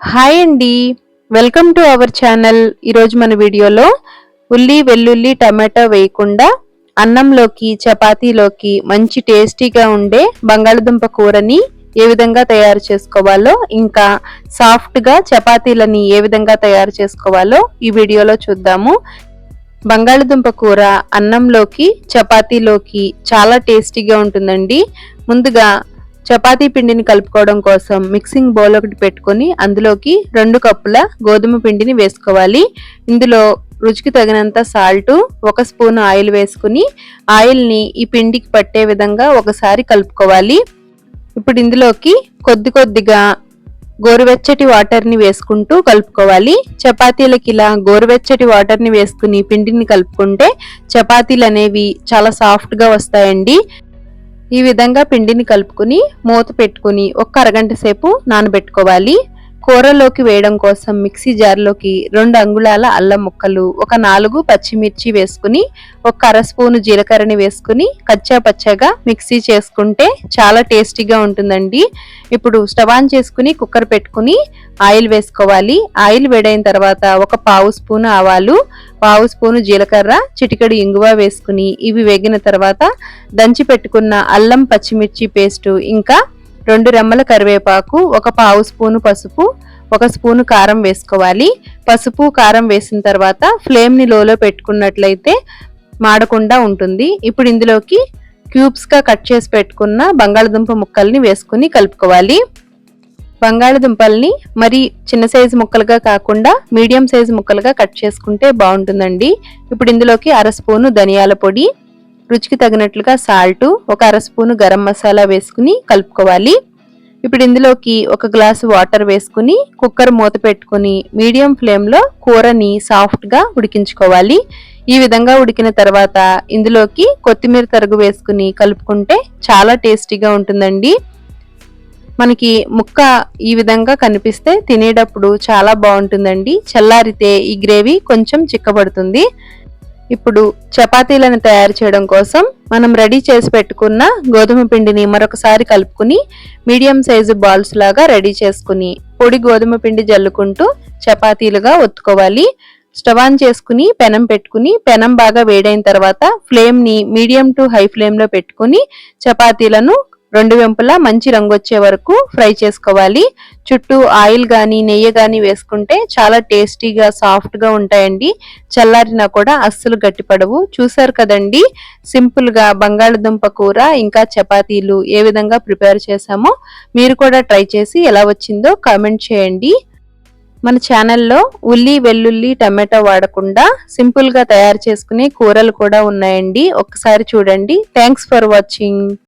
Hi అండి. Welcome to our channel. ఈరోజు మన వీడియోలో ఉల్లి వెల్లుల్లి టమాటో వేయకుండా అన్నంలోకి చపాతీలోకి మంచి టేస్టీగా ఉండే బంగాళదుంప కూరని ఏ విధంగా తయారు చేసుకోవాలో ఇంకా సాఫ్ట్గా చపాతీలని ఏ విధంగా తయారు చేసుకోవాలో ఈ వీడియోలో చూద్దాము. బంగాళదుంప కూర అన్నంలోకి చపాతీలోకి చాలా టేస్టీగా ఉంటుందండి. ముందుగా చపాతీ పిండిని కలుపుకోవడం కోసం మిక్సింగ్ బౌల్ ఒకటి పెట్టుకొని అందులోకి రెండు కప్పుల గోధుమ పిండిని వేసుకోవాలి. ఇందులో రుచికి తగినంత సాల్ట్ ఒక స్పూన్ ఆయిల్ వేసుకుని ఆయిల్ని ఈ పిండికి పట్టే విధంగా ఒకసారి కలుపుకోవాలి. ఇప్పుడు ఇందులోకి కొద్ది కొద్దిగా గోరువెచ్చటి వాటర్ని వేసుకుంటూ కలుపుకోవాలి. చపాతీలకి ఇలా గోరువెచ్చటి వాటర్ని వేసుకుని పిండిని కలుపుకుంటే చపాతీలు అనేవి చాలా సాఫ్ట్గా వస్తాయండి. ఈ విధంగా పిండిని కలుపుకుని మూత పెట్టుకుని ఒక అరగంట సేపు నానబెట్టుకోవాలి. కూరలోకి వేయడం కోసం మిక్సీ జార్లోకి రెండు అంగుళాల అల్లం ముక్కలు ఒక నాలుగు పచ్చిమిర్చి వేసుకుని ఒక అర స్పూను జీలకర్రని వేసుకుని కచ్చా పచ్చగా మిక్సీ చేసుకుంటే చాలా టేస్టీగా ఉంటుందండి. ఇప్పుడు స్టవ్ ఆన్ చేసుకుని కుక్కర్ పెట్టుకుని ఆయిల్ వేసుకోవాలి. ఆయిల్ వేడైన తర్వాత ఒక పావు స్పూను ఆవాలు పావు స్పూను జీలకర్ర చిటికడి ఇంగువ వేసుకుని ఇవి వేగిన తర్వాత దంచి పెట్టుకున్న అల్లం పచ్చిమిర్చి పేస్టు ఇంకా రెండు రెమ్మల కరివేపాకు ఒక పావు స్పూను పసుపు ఒక స్పూను కారం వేసుకోవాలి. పసుపు కారం వేసిన తర్వాత ఫ్లేమ్ని లోలో పెట్టుకున్నట్లయితే మాడకుండా ఉంటుంది. ఇప్పుడు ఇందులోకి క్యూబ్స్గా కట్ చేసి పెట్టుకున్న బంగాళదుంప ముక్కల్ని వేసుకుని కలుపుకోవాలి. బంగాళదుంపల్ని మరి చిన్న సైజు ముక్కలుగా కాకుండా మీడియం సైజు ముక్కలుగా కట్ చేసుకుంటే బాగుంటుందండి. ఇప్పుడు ఇందులోకి అర స్పూను ధనియాల పొడి రుచికి తగినట్లుగా సాల్ట్ ఒక అర స్పూను గరం మసాలా వేసుకుని కలుపుకోవాలి. ఇప్పుడు ఇందులోకి ఒక గ్లాసు వాటర్ వేసుకుని కుక్కర్ మూత పెట్టుకుని మీడియం ఫ్లేమ్లో కూరని సాఫ్ట్గా ఉడికించుకోవాలి. ఈ విధంగా ఉడికిన తర్వాత ఇందులోకి కొత్తిమీర తరుగు వేసుకుని కలుపుకుంటే చాలా టేస్టీగా ఉంటుందండి. మనకి ముక్క ఈ విధంగా కనిపిస్తే తినేటప్పుడు చాలా బాగుంటుందండి. చల్లారితే ఈ గ్రేవీ కొంచెం చిక్కబడుతుంది. ఇప్పుడు చపాతీలను తయారు చేయడం కోసం మనం రెడీ చేసి పెట్టుకున్న గోధుమ పిండిని మరొకసారి కలుపుకుని మీడియం సైజు బాల్స్ లాగా రెడీ చేసుకుని పొడి గోధుమ పిండి జల్లుకుంటూ చపాతీలుగా ఒత్తుకోవాలి. స్టవ్ ఆన్ చేసుకుని పెనం పెట్టుకుని పెనం బాగా వేడైన తర్వాత ఫ్లేమ్ని మీడియం టు హై ఫ్లేమ్లో పెట్టుకుని చపాతీలను రెండు వెంపులా మంచి రంగు వచ్చే వరకు ఫ్రై చేసుకోవాలి. చుట్టూ ఆయిల్ కానీ నెయ్యి కానీ వేసుకుంటే చాలా టేస్టీగా సాఫ్ట్గా ఉంటాయండి. చల్లారినా కూడా అస్సలు గట్టిపడవు. చూసారు కదండి? సింపుల్గా బంగాళదుంప కూర ఇంకా చపాతీలు ఏ విధంగా ప్రిపేర్ చేశామో మీరు కూడా ట్రై చేసి ఎలా వచ్చిందో కామెంట్ చేయండి. మన ఛానల్లో ఉల్లి వెల్లుల్లి టమాటో వాడకుండా సింపుల్గా తయారు చేసుకునే కూరలు కూడా ఉన్నాయండి. ఒకసారి చూడండి. Thanks for watching.